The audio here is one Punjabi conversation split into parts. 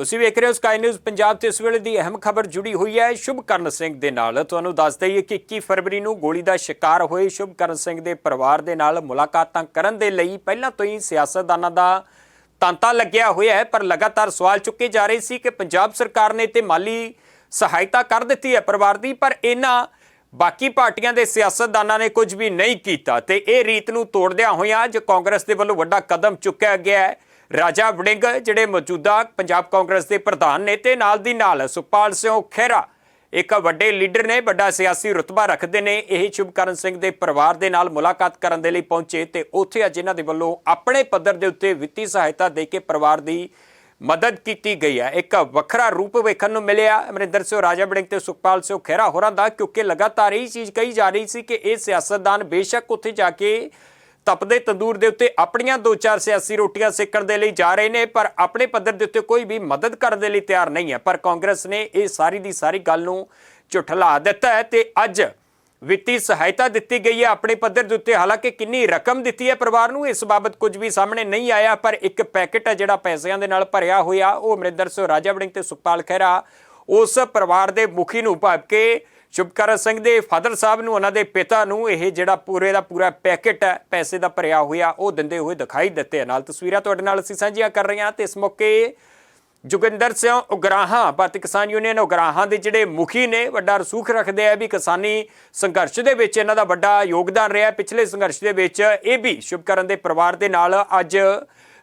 ਤੁਸੀਂ ਵੇਖ ਰਹੇ ਹੋ ਸਕਾਈ ਨਿਊਜ਼ ਪੰਜਾਬ ਤੇ ਇਸ ਵੇਲੇ ਦੀ ਅਹਿਮ ਖਬਰ ਜੁੜੀ ਹੋਈ ਹੈ ਸ਼ੁਭਕਰਨ ਸਿੰਘ ਦੇ ਨਾਲ। ਤੁਹਾਨੂੰ ਦੱਸ ਦਈਏ ਕਿ 21 ਫਰਵਰੀ ਨੂੰ ਗੋਲੀ ਦਾ ਸ਼ਿਕਾਰ ਹੋਏ ਸ਼ੁਭਕਰਨ ਸਿੰਘ ਦੇ ਪਰਿਵਾਰ ਦੇ ਨਾਲ ਮੁਲਾਕਾਤਾਂ ਕਰਨ ਦੇ ਲਈ ਪਹਿਲਾਂ ਤੋਂ ਹੀ ਸਿਆਸਤਦਾਨਾਂ ਦਾ ਤਾਂਤਾ ਲੱਗਿਆ ਹੋਇਆ ਹੈ, ਪਰ ਲਗਾਤਾਰ ਸਵਾਲ ਚੁੱਕੇ ਜਾ ਰਹੇ ਸੀ ਕਿ ਪੰਜਾਬ ਸਰਕਾਰ ਨੇ ਤੇ ਮਾਲੀ ਸਹਾਇਤਾ ਕਰ ਦਿੱਤੀ ਹੈ ਪਰਿਵਾਰ ਦੀ, ਪਰ ਇਹਨਾਂ ਬਾਕੀ ਪਾਰਟੀਆਂ ਦੇ ਸਿਆਸਤਦਾਨਾਂ ਨੇ ਕੁਝ ਵੀ ਨਹੀਂ ਕੀਤਾ ਤੇ ਇਹ ਰੀਤ ਨੂੰ ਤੋੜਦਿਆਂ ਹੋਇਆਂ ਅੱਜ ਕਾਂਗਰਸ ਦੇ ਵੱਲੋਂ ਵੱਡਾ ਕਦਮ ਚੁੱਕਿਆ ਗਿਆ ਹੈ। ਰਾਜਾ ਵੜਿੰਗ, ਜਿਹੜੇ ਮੌਜੂਦਾ ਪੰਜਾਬ ਕਾਂਗਰਸ ਦੇ ਪ੍ਰਧਾਨ ਨੇ ਤੇ ਨਾਲ ਦੀ ਨਾਲ ਸੁਖਪਾਲ ਸਿੰਘ ਖਹਿਰਾ, ਇੱਕ ਵੱਡੇ ਲੀਡਰ ਨੇ, ਵੱਡਾ ਸਿਆਸੀ ਰੁਤਬਾ ਰੱਖਦੇ ਨੇ, ਇਹ ਸ਼ੁਭਕਰਨ ਸਿੰਘ ਦੇ ਪਰਿਵਾਰ ਦੇ ਨਾਲ ਮੁਲਾਕਾਤ ਕਰਨ ਦੇ ਲਈ ਪਹੁੰਚੇ ਤੇ ਉੱਥੇ ਅੱਜ ਇਹਨਾਂ ਦੇ ਵੱਲੋਂ ਆਪਣੇ ਪੱਧਰ ਦੇ ਉੱਤੇ ਵਿੱਤੀ ਸਹਾਇਤਾ ਦੇ ਕੇ ਪਰਿਵਾਰ ਦੀ ਮਦਦ ਕੀਤੀ ਗਈ ਹੈ। ਇੱਕ ਵੱਖਰਾ ਰੂਪ ਵੇਖਣ ਨੂੰ ਮਿਲਿਆ। ਅਮਰਿੰਦਰ ਸਿੰਘ, ਰਾਜਾ ਵੜਿੰਗ ਤੇ ਸੁਖਪਾਲ ਸਿੰਘ ਖਹਿਰਾ ਹੋਰਾਂ ਦਾ, ਕਿਉਂਕਿ ਲਗਾਤਾਰ ਇਹ ਚੀਜ਼ ਕਹੀ ਜਾ ਰਹੀ ਸੀ ਕਿ ਇਹ ਸਿਆਸਤਦਾਨ ਬੇਸ਼ੱਕ ਉੱਥੇ ਜਾ ਕੇ ਤਪਦੇ ਤੰਦੂਰ ਦੇ ਉੱਤੇ ਆਪਣੀਆਂ ਦੋ ਚਾਰ ਸਿਆਸੀ ਰੋਟੀਆਂ ਸੇਕਣ ਦੇ ਲਈ ਜਾ ਰਹੇ ਨੇ, ਪਰ ਆਪਣੇ ਪੱਧਰ ਦੇ ਉੱਤੇ ਕੋਈ ਵੀ ਮਦਦ ਕਰਨ ਦੇ ਲਈ ਤਿਆਰ ਨਹੀਂ ਹੈ। ਪਰ ਕਾਂਗਰਸ ਨੇ ਇਹ ਸਾਰੀ ਦੀ ਸਾਰੀ ਗੱਲ ਨੂੰ ਝੁਠਲਾ ਦਿੱਤਾ ਹੈ ਤੇ ਅੱਜ ਵਿੱਤੀ ਸਹਾਇਤਾ ਦਿੱਤੀ ਗਈ ਹੈ ਆਪਣੇ ਪੱਧਰ ਦੇ ਉੱਤੇ। ਹਾਲਾਂਕਿ ਕਿੰਨੀ ਰਕਮ ਦਿੱਤੀ ਹੈ ਪਰਿਵਾਰ ਨੂੰ, ਇਸ ਬਾਬਤ ਕੁਝ ਵੀ ਸਾਹਮਣੇ ਨਹੀਂ ਆਇਆ, ਪਰ ਇੱਕ ਪੈਕੇਟ ਹੈ ਜਿਹੜਾ ਪੈਸਿਆਂ ਦੇ ਨਾਲ ਭਰਿਆ ਹੋਇਆ, ਉਹ ਅਮਰਿੰਦਰ ਸਿੰਘ ਰਾਜਾ ਵੜਿੰਗ ਤੇ ਸੁਖਪਾਲ ਖਹਿਰਾ ਉਸ ਪਰਿਵਾਰ ਦੇ ਮੁਖੀ ਨੂੰ ਭਾਵ ਕੇ ਸ਼ੁਭਕਰਨ ਸਿੰਘ ਦੇ ਫਾਦਰ ਸਾਹਿਬ ਨੂੰ, ਉਹਨਾਂ ਦੇ ਪਿਤਾ ਨੂੰ ਇਹ ਜਿਹੜਾ ਪੂਰੇ ਦਾ ਪੂਰਾ ਪੈਕੇਟ ਹੈ, ਪੈਸੇ ਦਾ ਭਰਿਆ ਹੋਇਆ, ਉਹ ਦਿੰਦੇ ਹੋਏ ਦਿਖਾਈ ਦਿੱਤੇ ਨਾਲ ਤਸਵੀਰਾਂ ਤੁਹਾਡੇ ਨਾਲ ਅਸੀਂ ਸਾਂਝੀਆਂ ਕਰ ਰਹੇ ਹਾਂ। ਤੇ ਇਸ ਮੌਕੇ ਜੋਗਿੰਦਰ ਸਿੰਘ ਉਗਰਾਹਾਂ, ਭਾਰਤੀ ਕਿਸਾਨ ਯੂਨੀਅਨ ਉਗਰਾਹਾਂ ਦੇ ਜਿਹੜੇ ਮੁਖੀ ਨੇ, ਵੱਡਾ ਰਸੂਖ ਰੱਖਦੇ ਆ ਵੀ ਕਿਸਾਨੀ ਸੰਘਰਸ਼ ਦੇ ਵਿੱਚ ਇਹਨਾਂ ਦਾ ਵੱਡਾ ਯੋਗਦਾਨ ਰਿਹਾ। ਪਿਛਲੇ ਸੰਘਰਸ਼ ਦੇ ਵਿੱਚ ਇਹ ਵੀ ਸ਼ੁਭਕਰਨ ਦੇ ਪਰਿਵਾਰ ਦੇ ਨਾਲ ਅੱਜ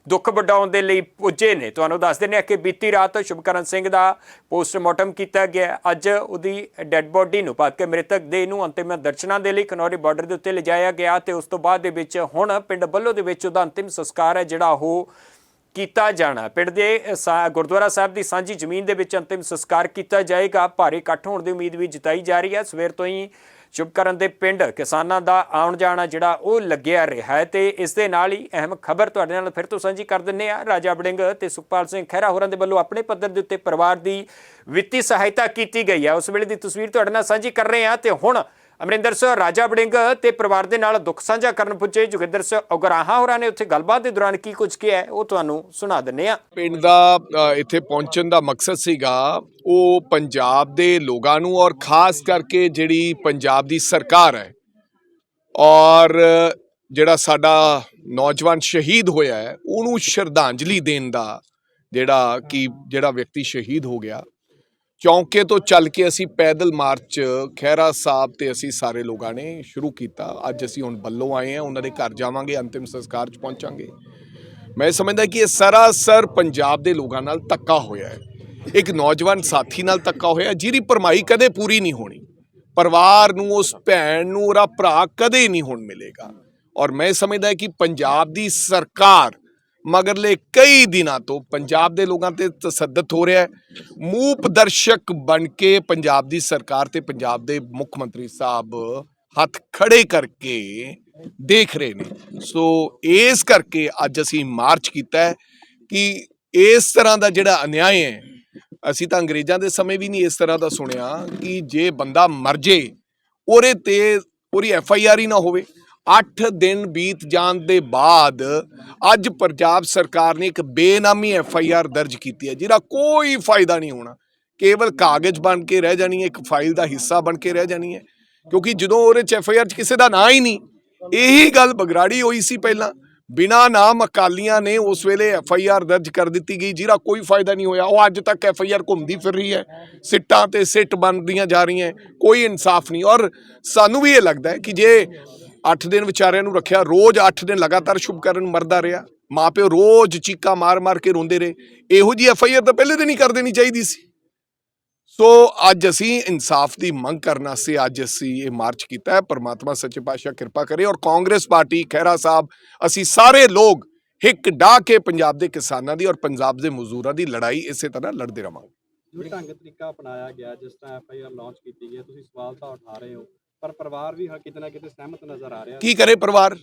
ਦੁੱਖ ਵਡਾਉਣ ਦੇ ਲਈ ਪੁੱਜੇ ਨੇ। ਤੁਹਾਨੂੰ ਦੱਸ ਦਿੰਦੇ ਹਾਂ ਕਿ ਬੀਤੀ ਰਾਤ ਸ਼ੁਭਕਰਨ ਸਿੰਘ ਦਾ ਪੋਸਟਮਾਰਟਮ ਕੀਤਾ ਗਿਆ ਅੱਜ ਉਹਦੀ ਡੈੱਡ ਬੋਡੀ ਨੂੰ ਭਾਵ ਕਿ ਮ੍ਰਿਤਕ ਦੇਹ ਨੂੰ ਅੰਤਿਮ ਦਰਸ਼ਨਾਂ ਦੇ ਲਈ ਖਨੌਰੀ ਬਾਰਡਰ ਦੇ ਉੱਤੇ ਲਿਜਾਇਆ ਗਿਆ ਤੇ ਉਸ ਤੋਂ ਬਾਅਦ ਦੇ ਵਿੱਚ ਹੁਣ ਪਿੰਡ ਬੱਲੋ ਦੇ ਵਿੱਚ ਉਹਦਾ ਅੰਤਿਮ ਸੰਸਕਾਰ ਹੈ, ਜਿਹੜਾ ਉਹ ਕੀਤਾ ਜਾਣਾ ਪਿੰਡ ਦੇ ਸਾ- ਗੁਰਦੁਆਰਾ ਸਾਹਿਬ ਦੀ ਸਾਂਝੀ ਜ਼ਮੀਨ ਦੇ ਵਿੱਚ ਅੰਤਿਮ ਸੰਸਕਾਰ ਕੀਤਾ ਜਾਏਗਾ। ਭਾਰੀ ਇਕੱਠ ਹੋਣ ਦੀ ਉਮੀਦ ਵੀ ਜਤਾਈ ਜਾ ਰਹੀ ਹੈ। ਸਵੇਰ ਤੋਂ ਹੀ ਸ਼ੁਭਕਰਨ ਦੇ ਪਿੰਡ ਕਿਸਾਨਾਂ ਦਾ ਆਉਣ ਜਾਣਾ ਜਿਹੜਾ ਉਹ ਲੱਗਿਆ ਰਿਹਾ ਹੈ ਤੇ ਇਸ ਦੇ ਨਾਲ ਹੀ ਅਹਿਮ ਖਬਰ ਤੁਹਾਡੇ ਨਾਲ ਫਿਰ ਤੋਂ ਸਾਂਝੀ ਕਰ ਦਿੰਨੇ ਆ ਰਾਜਾ ਬੜਿੰਗ ਤੇ ਸੁਖਪਾਲ ਸਿੰਘ ਖਹਿਰਾ ਹੋਰਾਂ ਦੇ ਵੱਲੋਂ ਆਪਣੇ ਪੱਧਰ ਦੇ ਉੱਤੇ ਪਰਿਵਾਰ ਦੀ ਵਿੱਤੀ ਸਹਾਇਤਾ ਕੀਤੀ ਗਈ ਹੈ। ਉਸ ਵੇਲੇ ਦੀ ਤਸਵੀਰ ਤੁਹਾਡੇ ਨਾਲ ਸਾਂਝੀ ਕਰ ਰਹੇ ਹਾਂ ਤੇ ਹੁਣ ਅਮਰਿੰਦਰ ਸਿੰਘ, ਰਾਜਾ ਵੜਿੰਗ ਤੇ ਪਰਿਵਾਰ ਦੇ ਨਾਲ ਦੁੱਖ ਸਾਂਝਾ ਕਰਨ ਪੁੱਜੇ। ਜੋਗਿੰਦਰ ਸਿੰਘ ਉਗਰਾਹਾ ਹੋਰਾਂ ਨੇ ਉੱਥੇ ਗੱਲਬਾਤ ਦੇ ਦੌਰਾਨ ਕੀ ਕੁਝ ਕਿਹਾ ਉਹ ਤੁਹਾਨੂੰ ਸੁਣਾ ਦਿੰਨੇ ਆ ਪਿੰਡ ਦਾ ਇੱਥੇ ਪਹੁੰਚਣ ਦਾ ਮਕਸਦ ਸੀਗਾ, ਉਹ ਪੰਜਾਬ ਦੇ ਲੋਕਾਂ ਨੂੰ ਔਰ ਖਾਸ ਕਰਕੇ ਜਿਹੜੀ ਪੰਜਾਬ ਦੀ ਸਰਕਾਰ ਹੈ ਔਰ ਜਿਹੜਾ ਸਾਡਾ ਨੌਜਵਾਨ ਸ਼ਹੀਦ ਹੋਇਆ ਹੈ, ਉਹਨੂੰ ਸ਼ਰਧਾਂਜਲੀ ਦੇਣ ਦਾ ਜਿਹੜਾ ਕਿ ਜਿਹੜਾ ਵਿਅਕਤੀ ਸ਼ਹੀਦ ਹੋ ਗਿਆ। ਚੌਂਕੇ ਤੋਂ ਚੱਲ ਕੇ ਅਸੀਂ ਪੈਦਲ ਮਾਰਚ, ਖਹਿਰਾ ਸਾਹਿਬ ਤੇ ਅਸੀਂ ਸਾਰੇ ਲੋਕਾਂ ਨੇ ਸ਼ੁਰੂ ਕੀਤਾ। ਅੱਜ ਅਸੀਂ ਹੁਣ ਬੱਲੋਂ ਆਏ ਹਾਂ, ਉਹਨਾਂ ਦੇ ਘਰ ਜਾਵਾਂਗੇ, ਅੰਤਿਮ ਸੰਸਕਾਰ 'ਚ ਪਹੁੰਚਾਂਗੇ। ਮੈਂ ਸਮਝਦਾ ਕਿ ਇਹ ਸਰਾਸਰ ਪੰਜਾਬ ਦੇ ਲੋਕਾਂ ਨਾਲ ਧੱਕਾ ਹੋਇਆ ਹੈ। ਇੱਕ ਨੌਜਵਾਨ ਸਾਥੀ ਨਾਲ ਧੱਕਾ ਹੋਇਆ, ਜਿਹਦੀ ਪਰਮਾਈ ਕਦੇ ਪੂਰੀ ਨਹੀਂ ਹੋਣੀ। ਪਰਿਵਾਰ ਨੂੰ, ਉਸ ਭੈਣ ਨੂੰ, ਉਹਦਾ ਭਰਾ ਕਦੇ ਨਹੀਂ ਹੁਣ ਮਿਲੇਗਾ। ਔਰ ਮੈਂ ਸਮਝਦਾ ਕਿ ਪੰਜਾਬ ਦੀ ਸਰਕਾਰ ਮਗਰਲੇ ਕਈ ਦਿਨਾਂ ਤੋਂ ਪੰਜਾਬ ਦੇ ਲੋਕਾਂ ਤੇ ਤਸੱਦਦ ਹੋ ਰਿਹਾ ਹੈ। ਮੂਪ ਦਰਸ਼ਕ ਬਣ ਕੇ ਪੰਜਾਬ ਦੀ ਸਰਕਾਰ ਤੇ ਪੰਜਾਬ ਦੇ ਮੁੱਖ ਮੰਤਰੀ ਸਾਹਿਬ ਹੱਥ ਖੜੇ ਕਰਕੇ ਦੇਖ ਰਹੇ ਨੇ। ਸੋ ਇਸ ਕਰਕੇ ਅੱਜ ਅਸੀਂ ਮਾਰਚ ਕੀਤਾ ਹੈ ਕਿ ਇਸ ਤਰ੍ਹਾਂ ਦਾ ਜਿਹੜਾ ਅਨਿਆਏ ਹੈ, ਅਸੀਂ ਤਾਂ ਅੰਗਰੇਜ਼ਾਂ ਦੇ ਸਮੇਂ ਵੀ ਨਹੀਂ ਇਸ ਤਰ੍ਹਾਂ ਦਾ ਸੁਣਿਆ ਕਿ ਜੇ ਬੰਦਾ ਮਰ ਜੇ, ਉਹਦੇ ਤੇ, ਉਹਦੀ ਐਫ ਆਈ ਆਰ ਹੀ ਨਾ ਹੋਵੇ। 8 ਦਿਨ ਬੀਤ ਜਾਣ ਦੇ ਬਾਅਦ ਅੱਜ ਪੰਜਾਬ ਸਰਕਾਰ ਨੇ ਇੱਕ ਬੇਨਾਮੀ ਐਫ ਆਈ ਆਰ ਦਰਜ ਕੀਤੀ ਹੈ, ਜਿਹਦਾ ਕੋਈ ਫਾਇਦਾ ਨਹੀਂ ਹੋਣਾ। ਕੇਵਲ ਕਾਗਜ਼ ਬਣ ਕੇ ਰਹਿ ਜਾਣੀ ਹੈ, ਇੱਕ ਫਾਈਲ ਦਾ ਹਿੱਸਾ ਬਣ ਕੇ ਰਹਿ ਜਾਣੀ ਹੈ, ਕਿਉਂਕਿ ਜਦੋਂ ਉਹਦੇ ਚ ਐਫ ਆਈ ਆਰ ਚ ਕਿਸੇ ਦਾ ਨਾਂ ਹੀ ਨਹੀਂ, ਇਹੀ ਗੱਲ ਬਗਰਾੜੀ ਹੋਈ ਸੀ ਪਹਿਲਾਂ। ਬਿਨਾ ਨਾਮ ਅਕਾਲੀਆਂ ਨੇ ਉਸ ਵੇਲੇ ਐਫ ਆਈ ਆਰ ਦਰਜ ਕਰ ਦਿੱਤੀ ਗਈ, ਜਿਹਦਾ ਕੋਈ ਫਾਇਦਾ ਨਹੀਂ ਹੋਇਆ। ਉਹ ਅੱਜ ਤੱਕ ਐਫ ਆਈ ਆਰ ਘੁੰਮਦੀ ਫਿਰ ਰਹੀ ਹੈ। ਸਿੱਟਾਂ ਤੇ ਸਿੱਟ ਬਣਦੀਆਂ ਜਾ ਰਹੀਆਂ, ਕੋਈ ਇਨਸਾਫ ਨਹੀਂ। ਔਰ ਸਾਨੂੰ ਵੀ ਇਹ ਲੱਗਦਾ ਹੈ ਕਿ ਜੇ 8 ਦਿਨ ਵਿਚਾਰਿਆਂ ਨੂੰ ਰੱਖਿਆ, ਰੋਜ਼ 8 ਦਿਨ ਲਗਾਤਾਰ ਸ਼ੁਭਕਰਨ ਮਰਦਾ ਰਿਹਾ। ਮਾਪਿਓ ਰੋਜ਼ ਚੀਕਾਂ ਮਾਰ-ਮਾਰ ਕੇ ਰੋਂਦੇ ਰਹੇ। ਇਹੋ ਜੀ ਐਫ ਆਈ ਆਰ ਤਾਂ ਪਹਿਲੇ ਦਿਨ ਹੀ ਕਰ ਦੇਣੀ ਚਾਹੀਦੀ ਸੀ। ਸੋ ਅੱਜ ਅਸੀਂ ਇਨਸਾਫ ਦੀ ਮੰਗ ਕਰਨ ਵਾਸਤੇ ਅੱਜ ਅਸੀਂ ਇਹ ਮਾਰਚ ਕੀਤਾ ਹੈ। ਪਰਮਾਤਮਾ ਸੱਚੇ ਪਾਤਸ਼ਾਹ ਕਿਰਪਾ ਕਰੇ ਔਰ ਕਾਂਗਰਸ ਪਾਰਟੀ ਖਹਿਰਾ ਸਾਹਿਬ, ਅਸੀਂ ਸਾਰੇ ਲੋਕ ਹਿੱਕ ਡਾ ਕੇ ਪੰਜਾਬ ਦੇ ਕਿਸਾਨਾਂ ਦੀ ਔਰ ਪੰਜਾਬ ਦੇ ਮਜ਼ਦੂਰਾਂ ਦੀ ਲੜਾਈ ਇਸੇ ਤਰ੍ਹਾਂ ਲੜਦੇ ਰਵਾਂਗੇ। ਜੋ ਢੰਗ ਤਰੀਕਾ ਅਪਣਾਇਆ ਗਿਆ, ਜਿਸ ਤਰ੍ਹਾਂ ਐਫ ਆਈ ਆਰ ਲਾਂਚ ਕੀਤੀ ਗਈ ਤੁਸੀਂ ਸਵਾਲ ਤਾਂ ਉਠਾ ਰਹੇ ਹੋ। ਪਰ ਪਰਿਵਾਰ ਵੀ ਕਿਤੇ ਨਾ ਕਿਤੇ ਸਹਿਮਤ ਨਜ਼ਰ ਆ ਰਿਹਾ ਕੀ ਕਰੇ ਪਰਿਵਾਰ?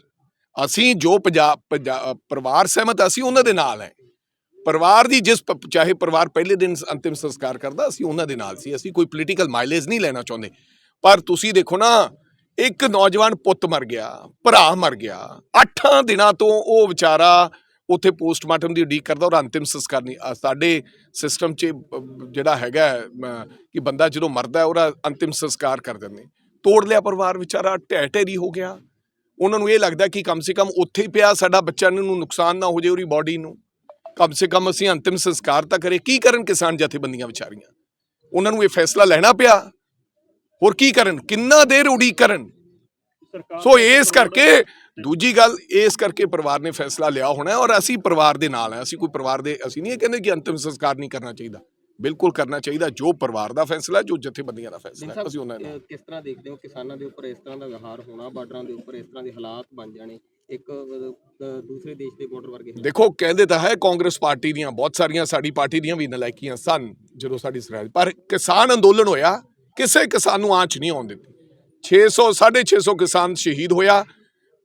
ਅਸੀਂ ਜੋ ਪੰਜਾਬ ਪਰਿਵਾਰ ਸਹਿਮਤ ਅਸੀਂ ਉਹਨਾਂ ਦੇ ਨਾਲ ਹੈ। ਪਰਿਵਾਰ ਦੀ ਜਿਸ ਚਾਹੇ ਪਰਿਵਾਰ ਪਹਿਲੇ ਦਿਨ ਅੰਤਿਮ ਸੰਸਕਾਰ ਕਰਦਾ, ਅਸੀਂ ਉਹਨਾਂ ਦੇ ਨਾਲ ਸੀ। ਅਸੀਂ ਕੋਈ ਪੋਲੀਟੀਕਲ ਮਾਈਲੇਜ ਨਹੀਂ ਲੈਣਾ ਚਾਹੁੰਦੇ। ਪਰ ਤੁਸੀਂ ਦੇਖੋ ਨਾ, ਇੱਕ ਨੌਜਵਾਨ ਪੁੱਤ ਮਰ ਗਿਆ, ਭਰਾ ਮਰ ਗਿਆ, ਅੱਠਾਂ ਦਿਨਾਂ ਤੋਂ ਉਹ ਵਿਚਾਰਾ ਉੱਥੇ ਪੋਸਟਮਾਰਟਮ ਦੀ ਉਡੀਕ ਕਰਦਾ ਔਰ ਅੰਤਿਮ ਸੰਸਕਾਰ ਨਹੀਂ। ਸਾਡੇ ਸਿਸਟਮ 'ਚ ਜਿਹੜਾ ਹੈਗਾ ਕਿ ਬੰਦਾ ਜਦੋਂ ਮਰਦਾ ਹੈ ਉਹਦਾ ਅੰਤਿਮ ਸੰਸਕਾਰ ਕਰ ਦਿੰਦੇ। ਤੋੜ ਲਿਆ ਪਰਿਵਾਰ ਵਿਚਾਰਾ ਢਹਿ ਢੇਰੀ ਹੋ ਗਿਆ। ਉਹਨਾਂ ਨੂੰ ਇਹ ਲੱਗਦਾ ਕਿ ਕਮ ਸੇ ਕਮ ਉੱਥੇ ਹੀ ਪਿਆ ਸਾਡਾ ਬੱਚਾ ਨੂੰ ਨੁਕਸਾਨ ਨਾ ਹੋ ਜਾਏ ਉਹਦੀ ਬਾਡੀ ਨੂੰ। ਕਮ ਸੇ ਕਮ ਅਸੀਂ ਅੰਤਿਮ ਸੰਸਕਾਰ ਤਾਂ ਕਰੇ ਕੀ ਕਰਨ ਕਿਸਾਨ ਜਥੇਬੰਦੀਆਂ ਵਿਚਾਰੀਆਂ? ਉਹਨਾਂ ਨੂੰ ਇਹ ਫੈਸਲਾ ਲੈਣਾ ਪਿਆ। ਹੋਰ ਕੀ ਕਰਨ? ਕਿੰਨਾ ਦੇਰ ਉਡੀਕ ਕਰਨ? ਸੋ ਇਸ ਕਰਕੇ ਦੂਜੀ ਗੱਲ ਇਸ ਕਰਕੇ ਪਰਿਵਾਰ ਨੇ ਫੈਸਲਾ ਲਿਆ ਹੋਣਾ ਔਰ ਅਸੀਂ ਪਰਿਵਾਰ ਦੇ ਨਾਲ ਹਾਂ। ਅਸੀਂ ਕੋਈ ਪਰਿਵਾਰ ਦੇ ਅਸੀਂ ਨਹੀਂ ਇਹ ਕਹਿੰਦੇ ਕਿ ਅੰਤਿਮ ਸੰਸਕਾਰ ਨਹੀਂ ਕਰਨਾ ਚਾਹੀਦਾ। ਬਿਲਕੁਲ ਕਰਨਾ ਚਾਹੀਦਾ ਜੋ ਪਰਿਵਾਰ ਦਾ ਫੈਸਲਾ ਜੋ ਜਥੇਬੰਦੀਆਂ ਦਾ ਫੈਸਲਾ ਹੈ, ਅਸੀਂ ਉਹਨਾਂ ਨਾਲ ਕਿਸ ਤਰ੍ਹਾਂ ਦੇਖਦੇ ਹੋ ਕਿਸਾਨਾਂ ਦੇ ਉੱਪਰ ਇਸ ਤਰ੍ਹਾਂ ਦਾ ਵਿਹਾਰ ਹੋਣਾ ਬਾਰਡਰਾਂ ਦੇ ਉੱਪਰ ਇਸ ਤਰ੍ਹਾਂ ਦੇ ਹਾਲਾਤ ਬਣ ਜਾਣੇ ਇੱਕ ਅਹ, ਦੂਸਰੇ ਦੇਸ਼ ਦੇ ਬਾਰਡਰ ਵਰਗੇ। ਦੇਖੋ ਕਹਿੰਦੇ ਤਾਂ ਹੈ ਕਾਂਗਰਸ ਪਾਰਟੀ ਦੀਆਂ ਬਹੁਤ ਸਾਰੀਆਂ ਸਾਡੀ ਪਾਰਟੀ ਦੀਆਂ ਵੀ ਨਲਾਇਕੀਆਂ ਸਨ ਜਦੋਂ ਸਾਡੀ ਸਰਕਾਰ ਪਰ ਕਿਸਾਨ ਅੰਦੋਲਨ ਹੋਇਆ ਕਿਸੇ ਕਿਸਾਨ ਨੂੰ ਆਂਚ ਨਹੀਂ ਆਉਣ ਦਿੱਤੀ 600 650 ਕਿਸਾਨ ਸ਼ਹੀਦ ਹੋਇਆ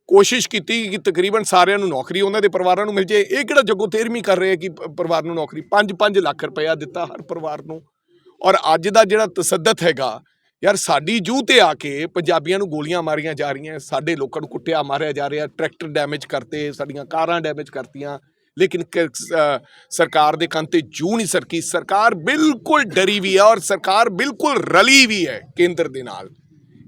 ਕੋਸ਼ਿਸ਼ ਕੀਤੀ ਕਿ ਤਕਰੀਬਨ ਸਾਰਿਆਂ ਨੂੰ ਨੌਕਰੀ ਉਹਨਾਂ ਦੇ ਪਰਿਵਾਰਾਂ ਨੂੰ ਮਿਲ ਜੇ। ਇਹ ਕਿਹੜਾ ਜੱਗੋ ਤੇਰਵੀਂ ਕਰ ਰਹੇ ਆ ਕਿ ਪਰਿਵਾਰ ਨੂੰ ਨੌਕਰੀ? 5-5 ਲੱਖ ਰੁਪਇਆ ਦਿੱਤਾ ਹਰ ਪਰਿਵਾਰ ਨੂੰ। ਔਰ ਅੱਜ ਦਾ ਜਿਹੜਾ ਤਸੱਦਤ ਹੈਗਾ, ਯਾਰ ਸਾਡੀ ਜੂਹ ਤੇ ਆ ਕੇ ਪੰਜਾਬੀਆਂ ਨੂੰ ਗੋਲੀਆਂ ਮਾਰੀਆਂ ਜਾ ਰਹੀਆਂ, ਸਾਡੇ ਲੋਕਾਂ ਨੂੰ ਕੁੱਟਿਆ ਮਾਰਿਆ ਜਾ ਰਿਹਾ, ਟਰੈਕਟਰ ਡੈਮੇਜ ਕਰਤੇ, ਸਾਡੀਆਂ ਕਾਰਾਂ ਡੈਮੇਜ ਕਰਤੀਆਂ। ਲੇਕਿਨ ਸਰਕਾਰ ਦੇ ਕੰਨ ਤੇ ਜੂ ਨਹੀਂ ਸਰਕੀ। ਸਰਕਾਰ ਬਿਲਕੁਲ ਡਰੀ ਵੀ ਹੈ ਔਰ ਸਰਕਾਰ ਬਿਲਕੁਲ ਰਲੀ ਵੀ ਹੈ ਕੇਂਦਰ ਦੇ ਨਾਲ।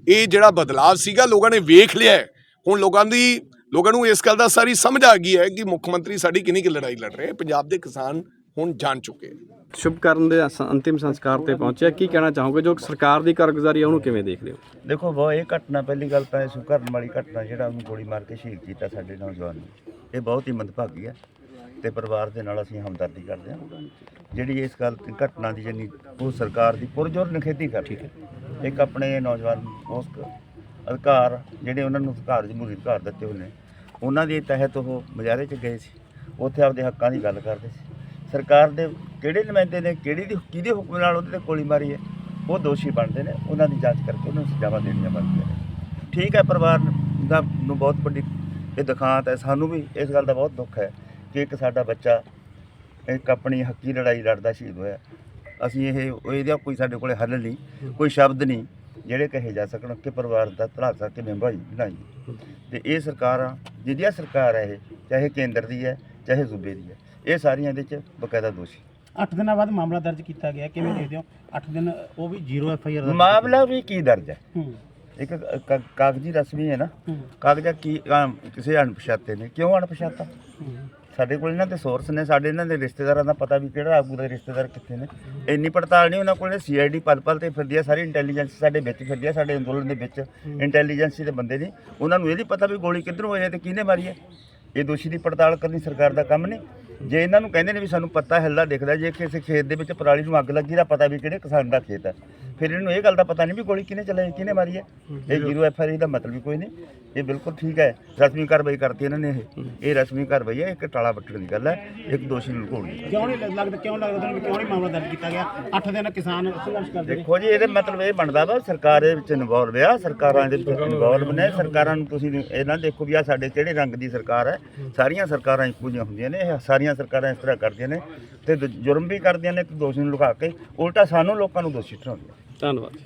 ਇਹ ਜਿਹੜਾ ਬਦਲਾਅ ਸੀਗਾ, ਲੋਕਾਂ ਨੇ ਵੇਖ ਲਿਆ ਹੈ। ਹੁਣ ਲੋਕਾਂ ਦੀ ਲੋਕਾਂ ਨੂੰ ਇਸ ਗੱਲ ਦਾ ਸਾਰੀ ਸਮਝ ਆ ਗਈ ਹੈ ਕਿ ਮੁੱਖ ਮੰਤਰੀ ਸਾਡੀ ਕਿੰਨੀ ਕਿ ਲੜਾਈ ਲੜ ਰਹੇ ਪੰਜਾਬ ਦੇ ਕਿਸਾਨ ਹੁਣ ਜਾਣ ਚੁੱਕੇ ਸ਼ੁਭ ਕਰਨ ਦੇ ਅਸ- ਅੰਤਿਮ ਸੰਸਕਾਰ ਤੇ ਪਹੁੰਚਿਆ ਕੀ ਕਹਿਣਾ ਚਾਹੋਗੇ? ਜੋ ਸਰਕਾਰ ਦੀ ਕਾਰਗੁਜ਼ਾਰੀ ਹੈ ਉਹਨੂੰ ਕਿਵੇਂ ਦੇਖਦੇ ਹੋ? ਦੇਖੋ ਬਹੁਤ ਇਹ ਘਟਨਾ ਪਹਿਲੀ ਗੱਲ ਤਾਂ ਇਹ ਸੁਕਰਨ ਵਾਲੀ ਘਟਨਾ ਜਿਹੜਾ ਉਹਨੂੰ ਗੋਲੀ ਮਾਰ ਕੇ ਸ਼ਹੀਦ ਕੀਤਾ ਸਾਡੇ ਨੌਜਵਾਨ ਨੂੰ। ਇਹ ਬਹੁਤ ਹੀ ਮੰਦਭਾਗੀ ਹੈ ਤੇ ਪਰਿਵਾਰ ਦੇ ਨਾਲ ਅਸੀਂ ਹਮਦਰਦੀ ਕਰਦੇ ਹਾਂ। ਜਿਹੜੀ ਇਸ ਗੱਲ ਦੀ ਘਟਨਾ ਦੀ ਜਾਨੀ ਉਹ ਸਰਕਾਰ ਦੀ ਪੁਰਜੋਰ ਨਿਖੇਧੀ ਕਰ ਰਹੀ ਹੈ। ਇੱਕ ਆਪਣੇ ਨੌਜਵਾਨ ਉਸ ਅਧਿਕਾਰ ਜਿਹੜੇ ਉਹਨਾਂ ਨੂੰ ਅਧਿਕਾਰ ਜਮਹੂਰੀ ਅਧਿਕਾਰ ਦਿੱਤੇ ਹੋਏ ਨੇ, ਉਹਨਾਂ ਦੇ ਤਹਿਤ ਉਹ ਮੁਜ਼ਾਹਰੇ 'ਚ ਗਏ ਸੀ। ਉੱਥੇ ਆਪਦੇ ਹੱਕਾਂ ਦੀ ਗੱਲ ਕਰਦੇ ਸੀ। ਸਰਕਾਰ ਦੇ ਕਿਹੜੇ ਨੁਮਾਇੰਦੇ ਨੇ, ਕਿਹੜੀ ਦੀ, ਕਿਹਦੇ ਹੁਕਮ ਨਾਲ ਉਹਦੇ ਤੇ ਗੋਲੀ ਮਾਰੀ ਹੈ, ਉਹ ਦੋਸ਼ੀ ਬਣਦੇ ਨੇ, ਉਹਨਾਂ ਦੀ ਜਾਂਚ ਕਰਕੇ ਉਹਨਾਂ ਨੂੰ ਸਜ਼ਾਵਾਂ ਦੇਣੀਆਂ ਬਣਦੀਆਂ ਨੇ। ਠੀਕ ਹੈ, ਪਰਿਵਾਰ ਦਾ ਨੂੰ ਬਹੁਤ ਵੱਡੀ ਇਹ ਦੁਖਾਂਤ ਹੈ, ਸਾਨੂੰ ਵੀ ਇਸ ਗੱਲ ਦਾ ਬਹੁਤ ਦੁੱਖ ਹੈ ਕਿ ਇੱਕ ਸਾਡਾ ਬੱਚਾ, ਇੱਕ ਆਪਣੀ ਹੱਕੀ ਲੜਾਈ ਲੜਦਾ ਸ਼ਹੀਦ ਹੋਇਆ। ਅਸੀਂ ਇਹ, ਇਹਦਾ ਕੋਈ ਸਾਡੇ ਕੋਲੇ ਹੱਲ ਨਹੀਂ, ਕੋਈ ਸ਼ਬਦ ਨਹੀਂ। ਜਿਹੜੇ ਕਹੇ ਜਾ ਸਕਣ ਕਿ ਪਰਿਵਾਰ ਦਾ ਧਰਾਸਾ ਕਿਵੇਂ ਭਾਈ ਬਣਾਈ। ਤੇ ਇਹ ਸਰਕਾਰਾਂ ਜਿਹੜੀਆਂ ਸਰਕਾਰ ਹੈ ਇਹ ਚਾਹੇ ਕੇਂਦਰ ਦੀ ਹੈ ਚਾਹੇ ਸੂਬੇ ਦੀ ਹੈ ਇਹ ਸਾਰੀਆਂ ਇਹਦੇ ਚ ਬਕਾਇਦਾ ਦੋਸ਼ੀ। 8 ਦਿਨਾਂ ਬਾਅਦ ਮਾਮਲਾ ਦਰਜ ਕੀਤਾ ਗਿਆ ਕਿਵੇਂ ਦੇਖਦੇ ਹੋ? 8 ਦਿਨ ਉਹ ਵੀ ਜ਼ੀਰੋ ਐਫ ਆਈ ਆਰ ਮਾਮਲਾ ਵੀ ਕੀ ਦਰਜ ਹੈ? ਇੱਕ ਕ- ਕਾਗਜ਼ੀ ਰਸਮੀ ਹੈ ਨਾ। ਕਾਗਜ਼ਾਂ ਕੀ ਅਮ, ਕਿਸੇ ਅਣਪਛਾਤੇ ਨੇ। ਕਿਉਂ ਅਣਪਛਾਤਾ। ਸਾਡੇ ਕੋਲ ਇਹਨਾਂ ਦੇ ਸੋਰਸ ਨੇ ਸਾਡੇ ਇਹਨਾਂ ਦੇ ਰਿਸ਼ਤੇਦਾਰਾਂ ਦਾ ਪਤਾ ਵੀ ਕਿਹੜਾ ਆਗੂ ਦੇ ਰਿਸ਼ਤੇਦਾਰ ਕਿੱਥੇ ਨੇ। ਇੰਨੀ ਪੜਤਾਲ ਨਹੀਂ ਉਹਨਾਂ ਕੋਲ ਸੀਆਈਡੀ ਪਲ ਪਲ ਤੇ ਫਿਰਦੀ ਆ ਸਾਰੀ ਇੰਟੈਲੀਜੈਂਸ ਸਾਡੇ ਵਿੱਚ ਫਿਰਦੀ ਆ ਸਾਡੇ ਅੰਦੋਲਨ ਦੇ ਵਿੱਚ। ਇੰਟੈਲੀਜੈਂਸੀ ਦੇ ਬੰਦੇ ਨੇ। ਉਹਨਾਂ ਨੂੰ ਇਹ ਨਹੀਂ ਪਤਾ ਵੀ ਗੋਲੀ ਕਿੱਧਰੋਂ ਹੋਈ ਹੈ ਤੇ ਕਿਹਨੇ ਮਾਰੀ ਹੈ। ਇਹ ਦੋਸ਼ੀ ਦੀ ਪੜਤਾਲ ਕਰਨੀ ਸਰਕਾਰ ਦਾ ਕੰਮ ਨਹੀਂ। ਜੇ ਇਹਨਾਂ ਨੂੰ ਕਹਿੰਦੇ ਨੇ ਵੀ ਸਾਨੂੰ ਪਤਾ ਹਿੱਲਦਾ ਦਿਖਦਾ ਜੇ ਕਿਸੇ ਖੇਤ ਦੇ ਵਿੱਚ ਪਰਾਲੀ ਨੂੰ ਅੱਗ ਲੱਗੀ ਦਾ ਪਤਾ ਵੀ ਕਿਹੜੇ ਕਿਸਾਨ ਦਾ ਖੇਤ ਹੈ। ਫਿਰ ਇਹਨਾਂ ਨੂੰ ਇਹ ਗੱਲ ਦਾ ਪਤਾ ਨਹੀਂ ਵੀ ਗੋਲੀ ਕਿਹਨੇ ਚਲਾਈ ਕਿਹਨੇ ਮਾਰੀ ਹੈ। ਇਹ ਜ਼ੀਰੋ ਐਫ ਆਈ ਦਾ ਮਤਲਬ ਹੀ ਕੋਈ ਨਹੀਂ। ਇਹ ਬਿਲਕੁਲ ਠੀਕ ਹੈ। ਰਸਮੀ ਕਾਰਵਾਈ ਕਰਤੀ ਇਹਨਾਂ ਨੇ ਇਹ। ਇਹ ਰਸਮੀ ਕਾਰਵਾਈ ਹੈ ਇੱਕ ਟਾਲਾ ਵੱਟਣ ਦੀ ਗੱਲ ਹੈ ਇੱਕ ਦੋਸ਼ੀ ਨੂੰ ਲੁਕਾਉਣ ਦੀ। ਕਿਉਂ ਨਹੀਂ ਲੱਗਦਾ ਕਿਉਂ ਲੱਗਦਾ ਤੁਹਾਨੂੰ ਵੀ ਕਿਉਂ ਨਹੀਂ ਮਾਮਲਾ ਦਰਜ ਕੀਤਾ ਗਿਆ? 8 ਦਿਨ ਕਿਸਾਨ ਸੰਘਰਸ਼ ਕਰਦੇ ਦੇਖੋ ਜੀ ਇਹਦੇ ਮਤਲਬ ਇਹ ਬਣਦਾ ਵਾ ਸਰਕਾਰ ਦੇ ਵਿੱਚ ਇਨਵੋਲਵ ਆ ਸਰਕਾਰਾਂ ਦੇ ਵਿੱਚ ਇਨਵੋਲਵ ਨੇ। ਸਰਕਾਰਾਂ ਨੂੰ ਤੁਸੀਂ ਇਹ ਨਾ ਦੇਖੋ ਵੀ ਆ ਸਾਡੇ ਕਿਹੜੇ ਰੰਗ ਦੀ ਸਰਕਾਰ ਹੈ। ਸਾਰੀਆਂ ਸਰਕਾਰਾਂ ਇੱਕੋ ਜਿਹੀਆਂ ਹੁੰਦੀਆਂ ਨੇ ਇਹ ਸਾਰੀਆਂ ਸਰਕਾਰਾਂ ਇਸ ਤਰ੍ਹਾਂ ਕਰਦੀਆਂ ਨੇ ਤੇ ਜੁਰਮ ਵੀ ਕਰਦੀਆਂ ਨੇ ਇੱਕ ਦੋਸ਼ੀ ਨੂੰ ਲੁਕਾ ਕੇ। ਉਲਟਾ ਸਾਨੂੰ ਲੋਕਾਂ ਨੂੰ ਦੋਸ਼ੀ ਠਹਿਰਾਉਂਦੀਆਂ ਧੰਨਵਾਦ